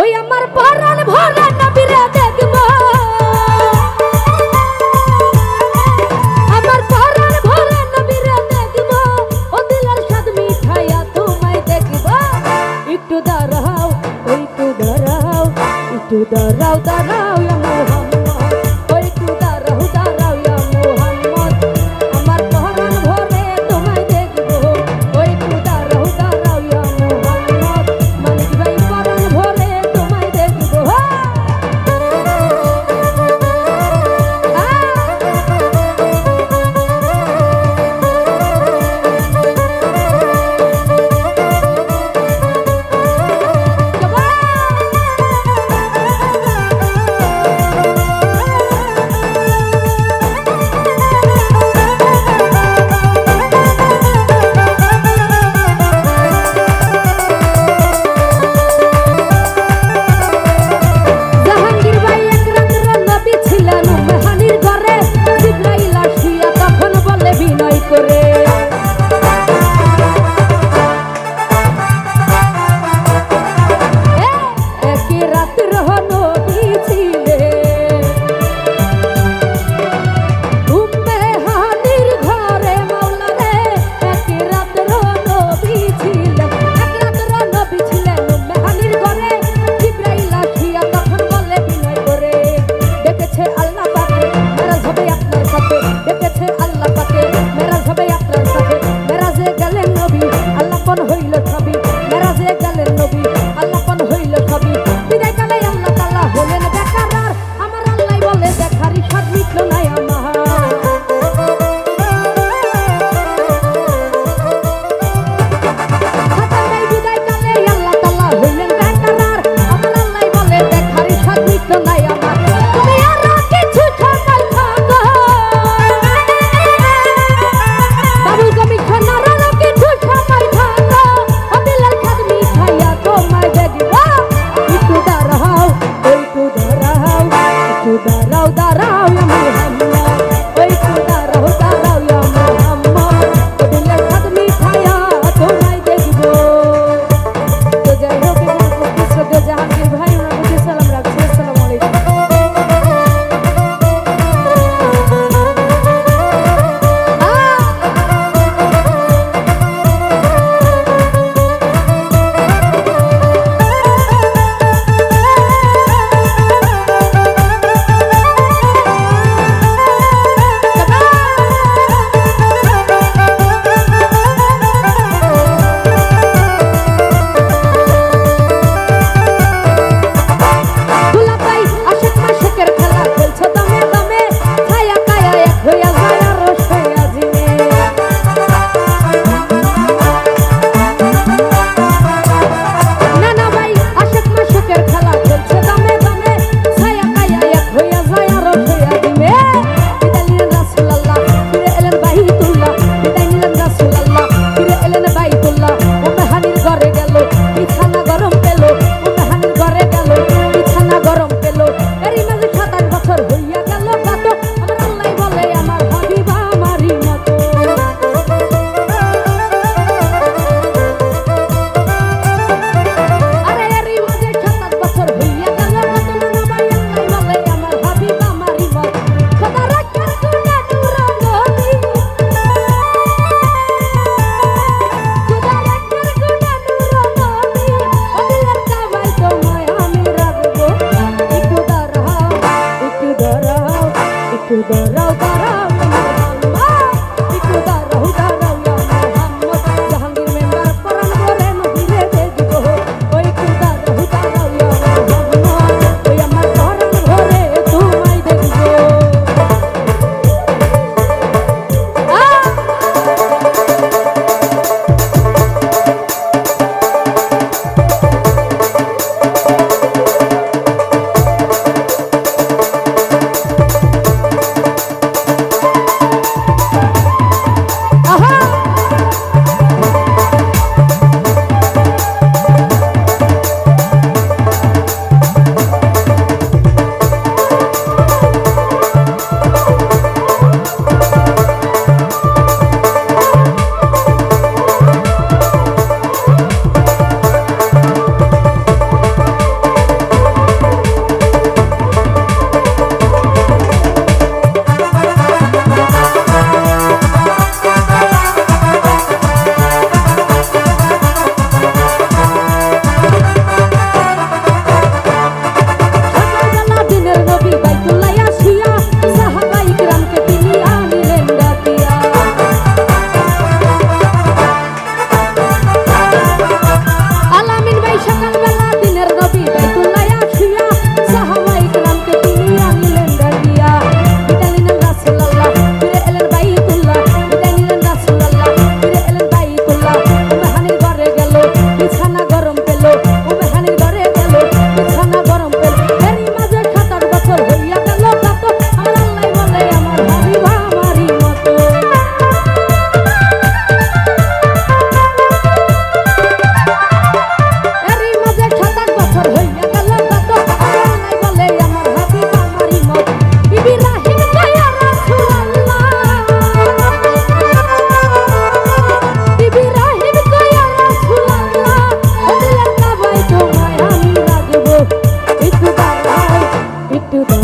ওই আমার পরাণ ভরা নবীরে দেখব। আমার পরাণ ভরা নবীরে দেখব। ও দিলার স্বাদ মিঠাইয়া তোমায় দেখব। একটু দাঁড়াও একটু দাঁড়াও একটু দাঁড়াও দাঁড়াও আমার কেমন হইল